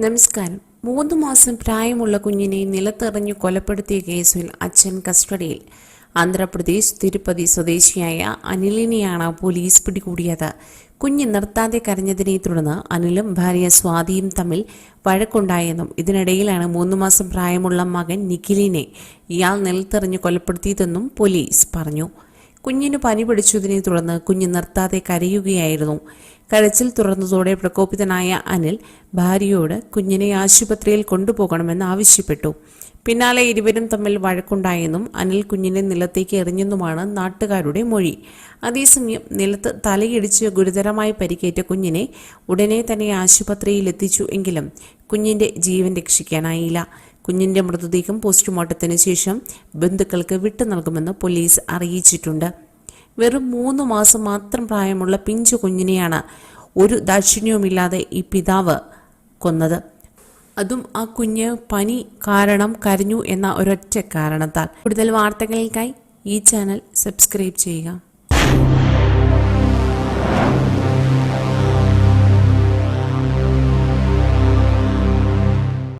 നമസ്കാരം. മൂന്ന് മാസം പ്രായമുള്ള കുഞ്ഞിനെ നിലത്തെറിഞ്ഞു കൊലപ്പെടുത്തിയ കേസിൽ അച്ഛൻ കസ്റ്റഡിയിൽ. ആന്ധ്രാപ്രദേശ് തിരുപ്പതി സ്വദേശിയായ അനിലിനെയാണ് പോലീസ് പിടികൂടിയത്. കുഞ്ഞ് നിർത്താതെ കരഞ്ഞതിനെ തുടർന്ന് അനിലും ഭാര്യ സ്വാതിയും തമ്മിൽ വഴക്കുണ്ടായെന്നും ഇതിനിടയിലാണ് മൂന്ന് മാസം പ്രായമുള്ള മകൻ നിഖിലിനെ ഇയാൾ നിലത്തെറിഞ്ഞു കൊലപ്പെടുത്തിയതെന്നും പോലീസ് പറഞ്ഞു. കുഞ്ഞിന് പനി പിടിച്ചതിനെ തുടർന്ന് കുഞ്ഞ് നിർത്താതെ കരയുകയായിരുന്നു. കരച്ചിൽ തുറന്നതോടെ പ്രകോപിതനായ അനിൽ ഭാര്യയോട് കുഞ്ഞിനെ ആശുപത്രിയിൽ കൊണ്ടുപോകണമെന്ന് ആവശ്യപ്പെട്ടു. പിന്നാലെ ഇരുവരും തമ്മിൽ വഴക്കുണ്ടായെന്നും അനിൽ കുഞ്ഞിനെ നിലത്തേക്ക് എറിഞ്ഞെന്നുമാണ് നാട്ടുകാരുടെ മൊഴി. അതേസമയം നിലത്ത് തലയിടിച്ച് ഗുരുതരമായി പരിക്കേറ്റ കുഞ്ഞിനെ ഉടനെ തന്നെ ആശുപത്രിയിൽ എത്തിച്ചു എങ്കിലും കുഞ്ഞിന്റെ ജീവൻ രക്ഷിക്കാനായില്ല. കുഞ്ഞിന്റെ മൃതദേഹം പോസ്റ്റ്മോർട്ടത്തിന് ശേഷം ബന്ധുക്കൾക്ക് വിട്ടു നൽകുമെന്ന് പോലീസ് അറിയിച്ചിട്ടുണ്ട്. വെറും മൂന്ന് മാസം മാത്രം പ്രായമുള്ള പിഞ്ചു കുഞ്ഞിനെയാണ് ഒരു ദാക്ഷിണ്യവുമില്ലാതെ ഈ പിതാവ് കൊന്നത്. അതും ആ കുഞ്ഞ് പനി കാരണം കരഞ്ഞു എന്ന ഒരൊറ്റ കാരണത്താൽ. കൂടുതൽ വാർത്തകൾക്കായി ഈ ചാനൽ സബ്സ്ക്രൈബ് ചെയ്യുക.